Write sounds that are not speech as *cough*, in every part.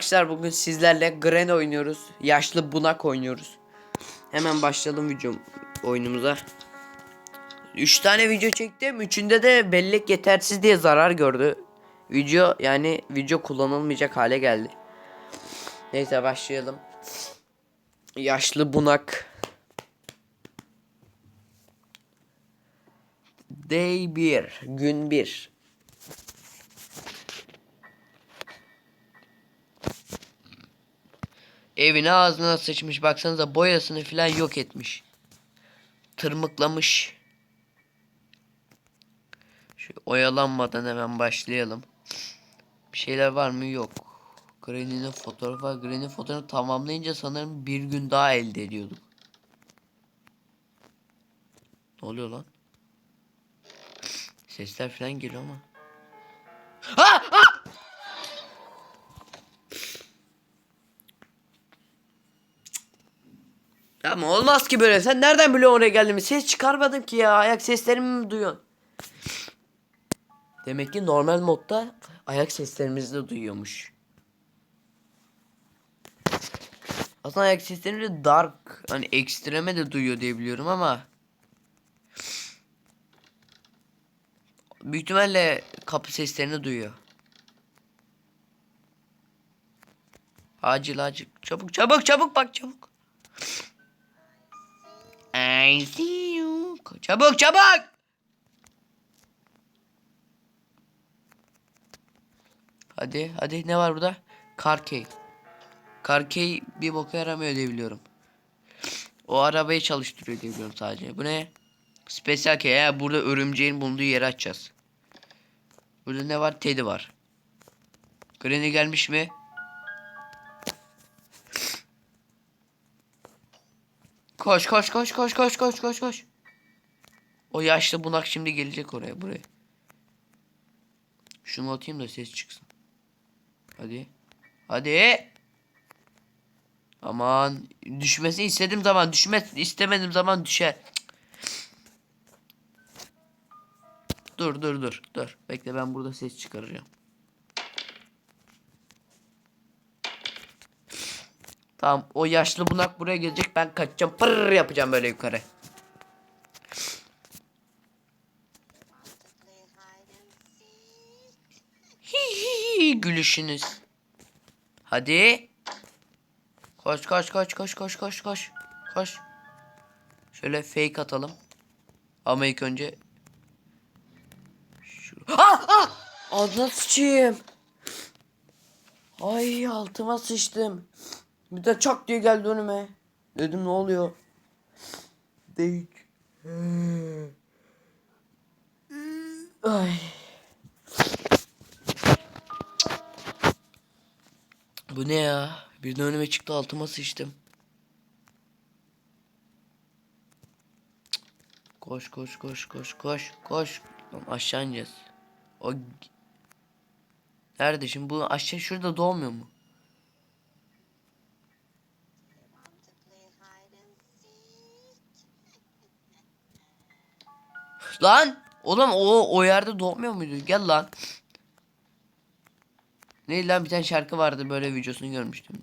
Arkadaşlar bugün sizlerle Gren oynuyoruz. Yaşlı bunak oynuyoruz. Hemen başlayalım video oyunumuza. 3 tane video çektim. Üçünde de bellek yetersiz diye zarar gördü. Video yani video kullanılmayacak hale geldi. Neyse başlayalım. Yaşlı bunak. Day 1. Gün 1. Evine ağzına sıçmış. Baksanıza boyasını falan yok etmiş. Tırmıklamış. Şu oyalanmadan hemen başlayalım. Bir şeyler var mı? Yok. Granny'nin fotoğrafı var. Granny fotoğrafı tamamlayınca sanırım bir gün daha elde ediyorduk. Ne oluyor lan? Sesler falan geliyor ama. Ha! Ama olmaz ki böyle. Sen nereden biliyorsun oraya geldiğimi? Ses çıkarmadım ki ya. Ayak seslerimi mi duyuyorsun? Demek ki normal modda ayak seslerimizi de duyuyormuş. Aslında ayak seslerini de dark, hani ekstreme de duyuyor diye biliyorum ama büyük ihtimalle kapı seslerini duyuyor. Acil acil. Çabuk çabuk çabuk bak çabuk. I see you. Çabuk çabuk. Hadi hadi ne var burada? Karkey. Karkey bir boka yaramıyor diye biliyorum. O arabayı çalıştırıyor diye biliyorum sadece. Bu ne? Special key. Ya burada örümceğin bulunduğu yeri açacağız. Burada ne var? Teddy var. Granny gelmiş mi? Koş koş koş koş koş koş koş koş. O yaşlı bunak şimdi gelecek oraya buraya. Şunu atayım da ses çıksın. Hadi. Hadi. Aman düşmesini istediğim zaman düşmez istemediğim zaman düşer. Dur dur dur dur. Bekle ben burada ses çıkaracağım. Tamam o yaşlı bunak buraya gelecek ben kaçacağım pırr yapacağım böyle yukarı. Hihihi gülüşünüz. Hadi. Koş koş koş koş koş koş koş. Koş. Şöyle fake atalım. Ama ilk önce şu... Ah ah! Ağzına sıçayım. Ay altıma sıçtım. Bir de çak diye geldi önüme. Dedim ne oluyor? Değil. Ay. Bu ne ya? Birden önüme çıktı altıma sıçtım. Koş koş koş koş koş koş. Lan aşağı ineceğiz. O Nerede şimdi bu aşağı şurada doğmuyor mu? Lan oğlum o o yerde doğmuyor muydu? Gel lan. Ne lan bir tane şarkı vardı böyle videosunu görmüştüm.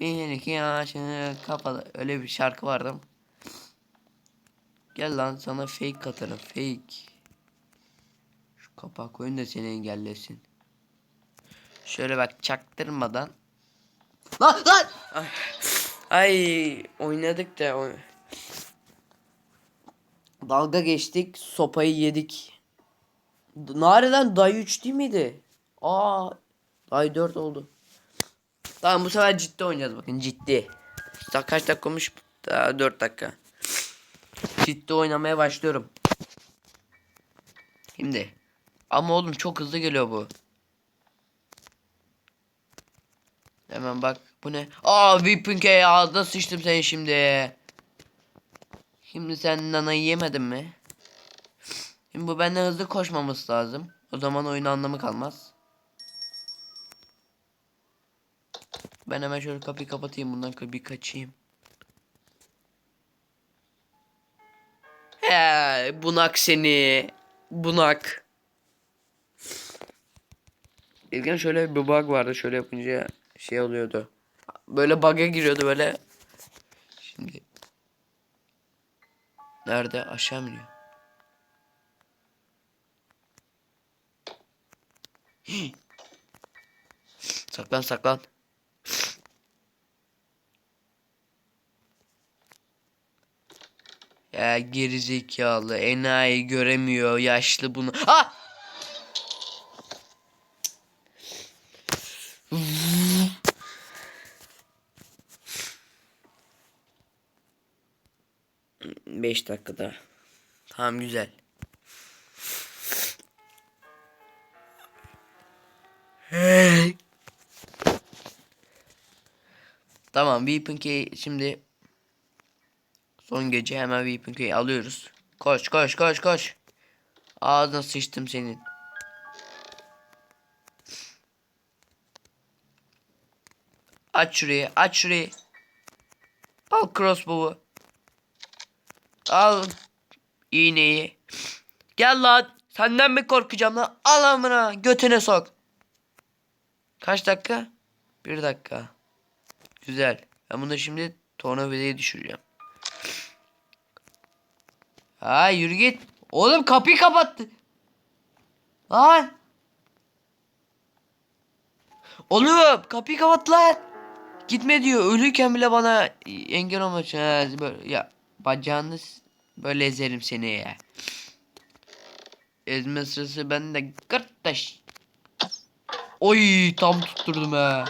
Bir iki aşık kapalı öyle bir şarkı vardı. Gel lan sana fake katarım fake. Şu kapağı koyun da seni engellesin. Şöyle bak çaktırmadan. Lan lan. Ay, Ay oynadık da Dalga geçtik, sopayı yedik. Nereden dayı 3 değil miydi? Aa, dayı 4 oldu. Tamam bu sefer ciddi oynayacağız bakın ciddi. Daha kaç dakika olmuş? Daha 4 dakika. Ciddi oynamaya başlıyorum. Şimdi. Ama oğlum çok hızlı geliyor bu. Hemen bak bu ne? Aa Whipping ağzına sıçtım seni şimdi. Şimdi sen nanayı yemedin mi? Şimdi bu benden hızlı koşmaması lazım. O zaman oyun anlamı kalmaz. Ben hemen şöyle kapıyı kapatayım bundan bir kaçayım. Ee, bunak seni. Bunak. İlgen şöyle bir bug vardı. Şöyle yapınca şey oluyordu. Böyle bug'a giriyordu böyle. Şimdi. Nerede? Aşağı mı iniyor? *gasps* Saklan saklan. Ya gerizekalı enayi göremiyor yaşlı bunu. Ah! Beş dakikada. Tamam güzel. Hey. Tamam Weapon Key şimdi son gece hemen Weapon alıyoruz. Koş koş koş koş. Ağzına sıçtım senin. Aç şurayı aç şurayı. Al crossbow'u. Al iğneyi. Gel lan. Senden mi korkacağım lan? Al amına götüne sok. Kaç dakika? Bir dakika. Güzel. Ben bunu şimdi tornavidayı düşüreceğim. Ha yürü git. Oğlum kapıyı kapattı. Lan. Oğlum kapıyı kapat lan. Gitme diyor. Ölürken bile bana engel olmak için. Ha, böyle, ya bacağını böyle ezerim seni ya. Ezme sırası bende kardeş. Oy tam tutturdum ha.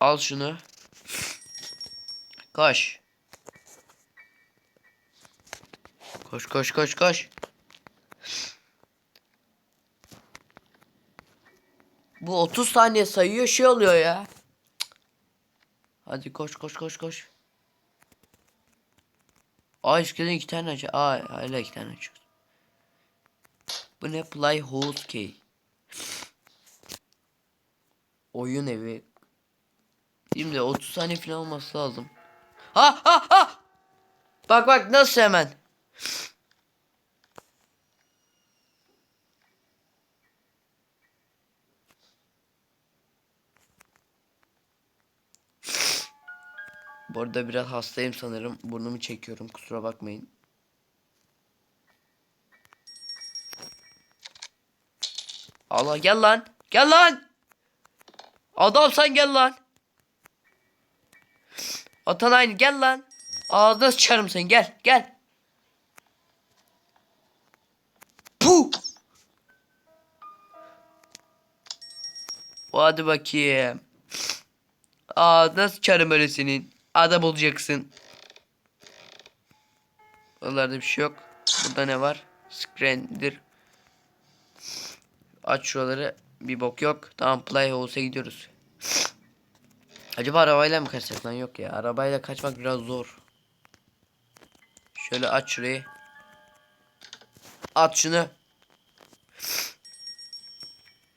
Al şunu. Koş. Koş koş koş koş. Bu 30 saniye sayıyor şey oluyor ya. Hadi koş koş koş koş. Aa eskiden iki tane aç. Aa hala iki tane açıyoruz. Bu ne? Play Host Key. Oyun evi. Şimdi 30 saniye falan olması lazım. Ha ha ha! Bak bak nasıl hemen. Bu arada biraz hastayım sanırım. Burnumu çekiyorum. Kusura bakmayın. Allah gel lan. Gel lan. Adam sen gel lan. Atan aynı gel lan. Ağzına sıçarım sen gel gel. Puh. Hadi bakayım. Ağzına sıçarım öyle senin. Adam olacaksın. Oralarda bir şey yok. Burada ne var? Screen'dir. Aç şuraları. Bir bok yok. Tamam Playhouse'a gidiyoruz. Acaba arabayla mı kaçsak lan? Yok ya. Arabayla kaçmak biraz zor. Şöyle aç şurayı. At şunu.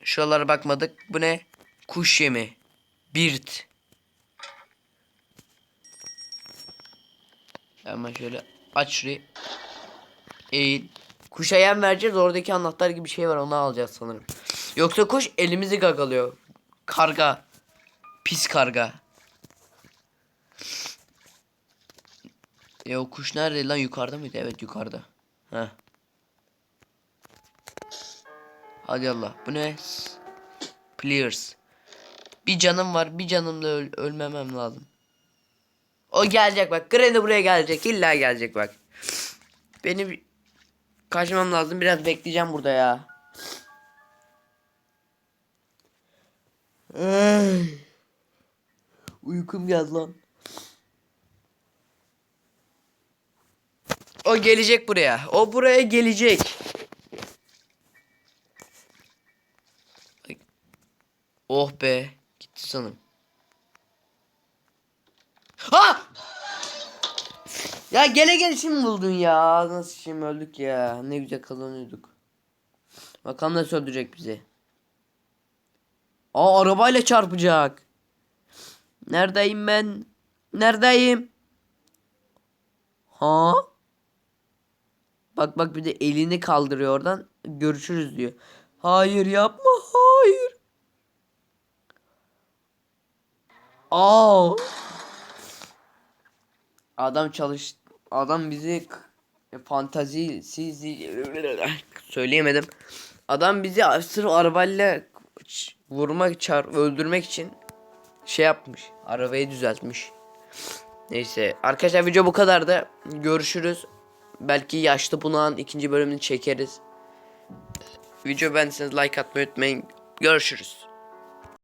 Şuralara bakmadık. Bu ne? Kuş yemi. Birt. Hemen şöyle aç şurayı. Eğil. Kuşa yem vereceğiz. Oradaki anahtar gibi bir şey var. Onu alacağız sanırım. Yoksa kuş elimizi gagalıyor. Karga. Pis karga. Ya o kuş nerede lan? Yukarıda mıydı? Evet yukarıda. Heh. Hadi Allah. Bu ne? Players. Bir canım var. Bir canımla öl- ölmemem lazım. O gelecek bak. Granny buraya gelecek. İlla gelecek bak. Benim kaçmam lazım. Biraz bekleyeceğim burada ya. Uykum geldi lan. O gelecek buraya. O buraya gelecek. Oh be. Gitti sanırım. Ha! Ya gele gele şimdi buldun ya. Nasıl şimdi öldük ya. Ne güzel kazanıyorduk. Bakalım nasıl öldürecek bizi. Aa arabayla çarpacak. Neredeyim ben? Neredeyim? Ha? Bak bak bir de elini kaldırıyor oradan. Görüşürüz diyor. Hayır yapma hayır. Aa. Adam çalış adam bizi k- fantazi siz söyleyemedim. Adam bizi sırf arabayla vurmak çar öldürmek için şey yapmış. Arabayı düzeltmiş. Neyse arkadaşlar video bu kadar da görüşürüz. Belki yaşlı bunağın ikinci bölümünü çekeriz. Video beğendiyseniz like atmayı unutmayın. Görüşürüz.